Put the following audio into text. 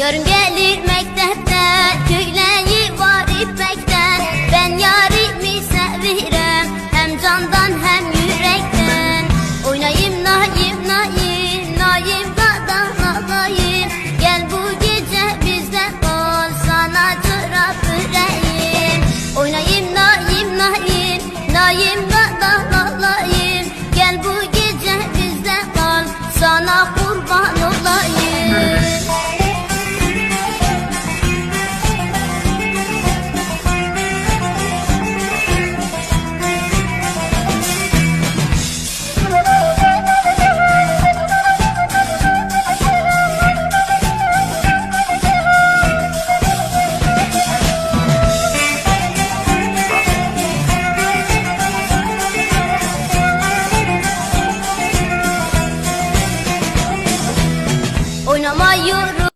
Yarın gelir mektepten Köyleyi var ipekten Ben yarimi sevirem Hem candan hem yürekten. Oynayım nayim nayim Nayim kadar ağlayım Gel bu gece bizde ol Sana çorap öreyim Oynayım nayim nayim Nayim kadar ağlayım Gel bu gece bizde ol Sana kurban una mayor